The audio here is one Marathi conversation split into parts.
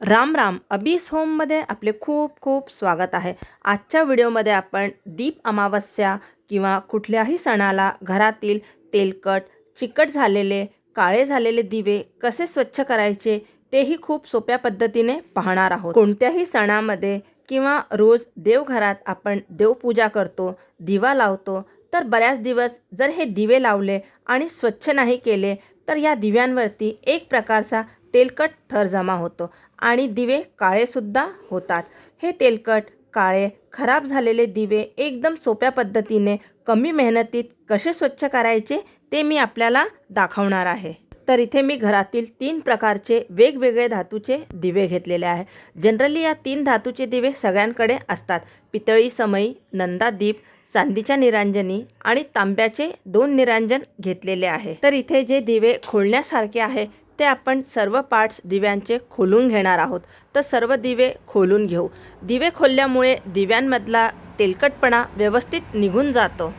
राम राम. अबीस होममध्ये आपले खूप खूप स्वागत आहे. आजच्या व्हिडिओमध्ये आपण दीप अमावस्या किंवा कुठल्याही सणाला घरातील तेलकट चिकट झालेले काळे झालेले दिवे कसे स्वच्छ करायचे तेही खूप सोप्या पद्धतीने पाहणार आहोत. कोणत्याही सणामध्ये किंवा रोज देवघरात आपण देवपूजा करतो दिवा लावतो तर बऱ्याच दिवस जर हे दिवे लावले आणि स्वच्छ नाही केले तर या दिव्यांवरती एक प्रकारचा तेलकट थर जमा होतो. आणि दिवे काळेसुद्धा होतात. हे तेलकट काळे खराब झालेले दिवे एकदम सोप्या पद्धतीने कमी मेहनतीत कसे स्वच्छ करायचे ते मी आपल्याला दाखवणार आहे. तर इथे मी घरातील तीन प्रकारचे वेगवेगळे धातूचे दिवे घेतलेले आहे. जनरली या तीन धातूचे दिवे सगळ्यांकडे असतात. पितळी समई नंदादीप चांदीच्या निरांजनी आणि तांब्याचे दोन निरांजन घेतलेले आहे. तर इथे जे दिवे खोलण्यासारखे आहे ते आपण सर्व पार्ट्स दिव्यांचे खोलून घेणार आहोत. तर सर्व दिवे खोलून घेऊ. दिवे खोलल्यामुळे दिव्यांमधला तेलकटपणा व्यवस्थित निघून जातो.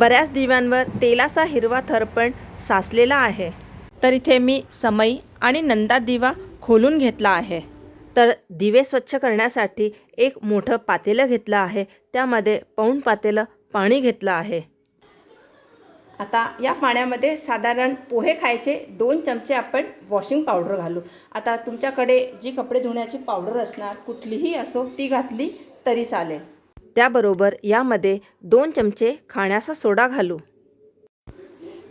बऱ्याच दिव्यांवर तेलाचा हिरवा थर पण साचलेला आहे. तर इथे मी समई आणि नंदा दिवा खोलून घेतला आहे. तर दिवे स्वच्छ करण्यासाठी एक मोठं पातेलं घेतलं आहे. त्यामध्ये पाऊण पातेलं पाणी घेतलं आहे. आता या पाण्यामध्ये साधारण पोहे खायचे दोन चमचे आपण वॉशिंग पावडर घालू. आता तुमच्याकडे जी कपडे धुण्याची पावडर असणार कुठलीही असो ती घातली तरी चालेल. त्याबरोबर यामध्ये दोन चमचे खाण्याचा सोडा घालू.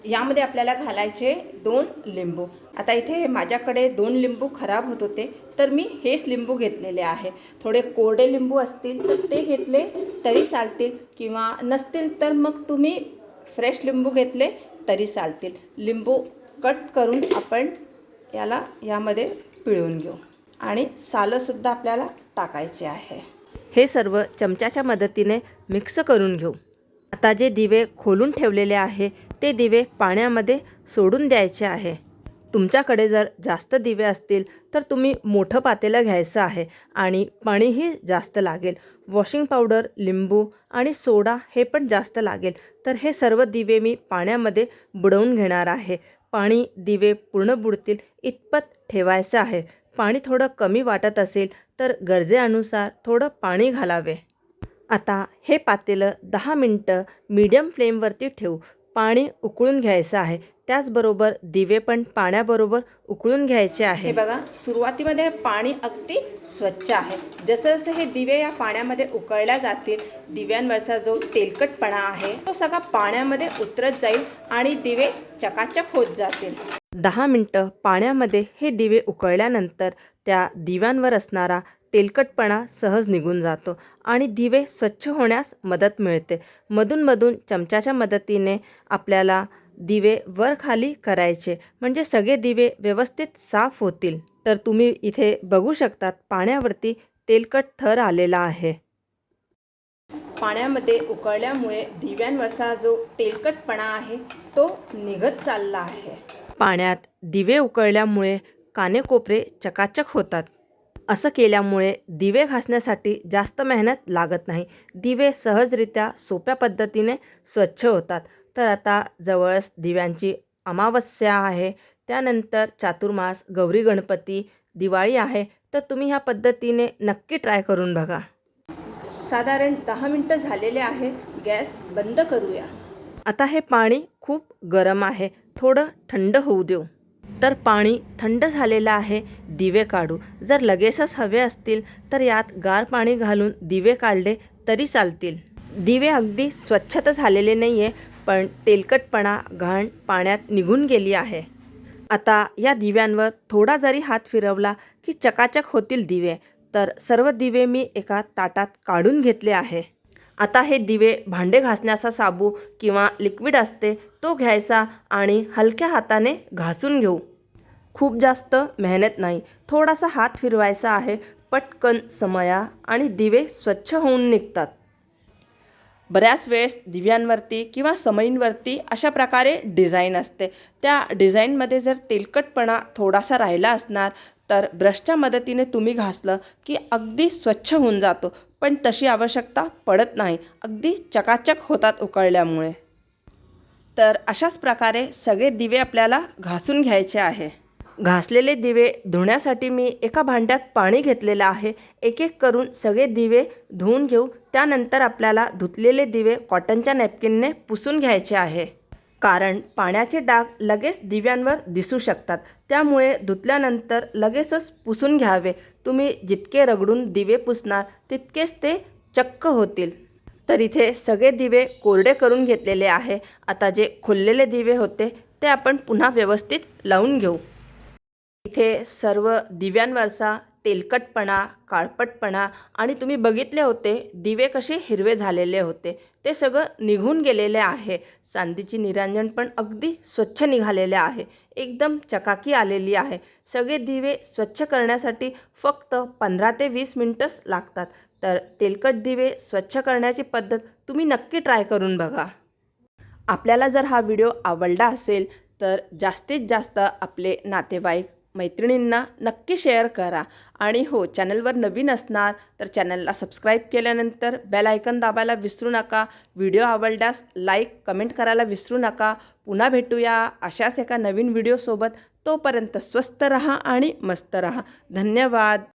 यामध्ये आपल्याला घालायचे दोन लिंबू. आता इथे माझ्याकडे दोन लिंबू खराब होत होते तर मी हेच लिंबू घेतलेले आहे. थोडे कोरडे लिंबू असतील तर ते घेतले तरी चालतील. किंवा नसतील तर मग तुम्ही फ्रेश लिंबू घेतले तरी चालतील. लिंबू कट करून आपण याला यामध्ये पिळून घेऊ. आणि सालंसुद्धा आपल्याला टाकायचे आहे. हे सर्व चमच्याच्या मदतीने मिक्स करून घेऊ. आता जे दिवे खोलून ठेवलेले आहे ते दिवे पाण्यामध्ये सोडून द्यायचे आहे. तुमच्याकडे जर जास्त दिवे असतील तर तुम्ही मोठं पातेलं घ्यायचं आहे आणि पाणीही जास्त लागेल. वॉशिंग पावडर लिंबू आणि सोडा हे पण जास्त लागेल. तर हे सर्व दिवे मी पाण्यामध्ये बुडवून घेणार आहे. पाणी दिवे पूर्ण बुडतील इतपत ठेवायचं आहे. पाणी थोडं कमी वाटत असेल तर गरजेनुसार थोडं पाणी घालावे. आता हे पातेलं दहा मिनटं मीडियम फ्लेमवरती ठेवू. पाणी उकळून घ्यायचं आहे. त्याचबरोबर दिवे पण पाण्याबरोबर उकळून घ्यायचे आहे. हे बघा सुरुवातीमध्ये पाणी अगदी स्वच्छ आहे. जसं जसं हे दिवे या पाण्यामध्ये उकळल्या जातील दिव्यांवरचा जो तेलकटपणा आहे तो सगळा पाण्यामध्ये उतरत जाईल आणि दिवे चकाचक होत जातील. दहा मिनटं पाण्यामध्ये हे दिवे उकळल्यानंतर त्या दिव्यांवर असणारा तेलकटपणा सहज निघून जातो आणि दिवे स्वच्छ होण्यास मदत मिळते. मधूनमधून चमच्याच्या मदतीने आपल्याला दिवे वर खाली करायचे. म्हणजे सगळे दिवे व्यवस्थित साफ होतील. तर तुम्ही इथे बघू शकतात पाण्यावरती तेलकट थर आलेला आहे. पाण्यामध्ये उकळल्यामुळे दिव्यांवरचा जो तेलकटपणा आहे तो निघत चालला आहे. पाण्यात दिवे उकळल्यामुळे कानेकोपरे चकाचक होतात. असं केल्यामुळे दिवे घासण्यासाठी जास्त मेहनत लागत नाही. दिवे सहजरित्या सोप्या पद्धतीने स्वच्छ होतात. तर आता जवळच दिव्यांची अमावस्या आहे. त्यानंतर चातुर्मास गौरी गणपती दिवाळी आहे. तर तुम्ही ह्या पद्धतीने नक्की ट्राय करून बघा. साधारण दहा मिनटं झालेले आहे. गॅस बंद करूया. आता हे पाणी खूप गरम आहे. थोडं थंड होऊ देऊ. तर पाणी थंड झालेलं आहे. दिवे काढू. जर लगेचच हवे असतील तर यात गार पाणी घालून दिवे काढले तरी चालतील. दिवे अगदी स्वच्छ तर झालेले नाही आहे पण तेलकटपणा घाण पाण्यात निघून गेली आहे. आता या दिव्यांवर थोडा जरी हात फिरवला की चकाचक होतील दिवे तर सर्व दिवे मी एका ताटात काढून घेतले आहे. आता हे दिवे भांडे घासण्याचा साबू किंवा लिक्विड असते तो घ्यायचा आणि हलक्या हाताने घासून घेऊ. खूप जास्त मेहनत नाही थोडासा हात फिरवायचा आहे पटकन समया आणि दिवे स्वच्छ होऊन निघतात. बऱ्याच वेळेस दिव्यांवरती किंवा समईंवरती अशा प्रकारे डिझाईन असते. त्या डिझाईनमध्ये जर तेलकटपणा थोडासा राहिला असणार तर ब्रशच्या मदतीने तुम्ही घासलं की अगदी स्वच्छ होऊन जातो. पण तशी आवश्यकता पडत नाही. अगदी चकाचक होतात उकळल्यामुळे. तर अशाच प्रकारे सगळे दिवे आपल्याला घासून घ्यायचे आहे. घासलेले दिवे धुण्यासाठी मी एका भांड्यात पाणी घेतलेलं आहे. एक एक करून सगळे दिवे धुवून घेऊ. त्यानंतर आपल्याला धुतलेले दिवे कॉटनच्या नॅपकिनने पुसून घ्यायचे आहे. कारण पाण्याचे डाग लगेच दिव्यांवर दिसू शकतात. त्यामुळे धुतल्यानंतर लगेचच पुसून घ्यावे. तुम्ही जितके रगडून दिवे पुसणार तितकेच ते चक्क होतील. तर इथे सगळे दिवे कोरडे करून घेतलेले आहे. आता जे खुललेले दिवे होते ते आपण पुन्हा व्यवस्थित लावून घेऊ. इथे सर्व दिव्यांवरचा तेलकटपणा काळपटपणा आणि तुम्ही बघितले होते दिवे कसे हिरवे झालेले होते ते सगळं निघून गेलेले आहे. चांदीची निरांजन पण अगदी स्वच्छ निघालेले आहे. एकदम चकाकी आलेली आहे. सगळे दिवे स्वच्छ करण्यासाठी फक्त पंधरा ते वीस मिनटंच लागतात. तर तेलकट दिवे स्वच्छ करण्याची पद्धत तुम्ही नक्की ट्राय करून बघा. आपल्याला जर हा व्हिडिओ आवडला असेल तर जास्तीत जास्त आपले नातेवाईक मैत्रिणींना नक्की शेअर करा. आणि हो चॅनलवर नवीन असणार तर चॅनलला सबस्क्राईब केल्यानंतर बेल आयकन दाबायला विसरू नका. व्हिडिओ आवडल्यास लाईक कमेंट करायला विसरू नका. पुन्हा भेटूया अशाच एका नवीन व्हिडिओसोबत तोपर्यंत स्वस्त रहा आणि मस्त रहा. धन्यवाद.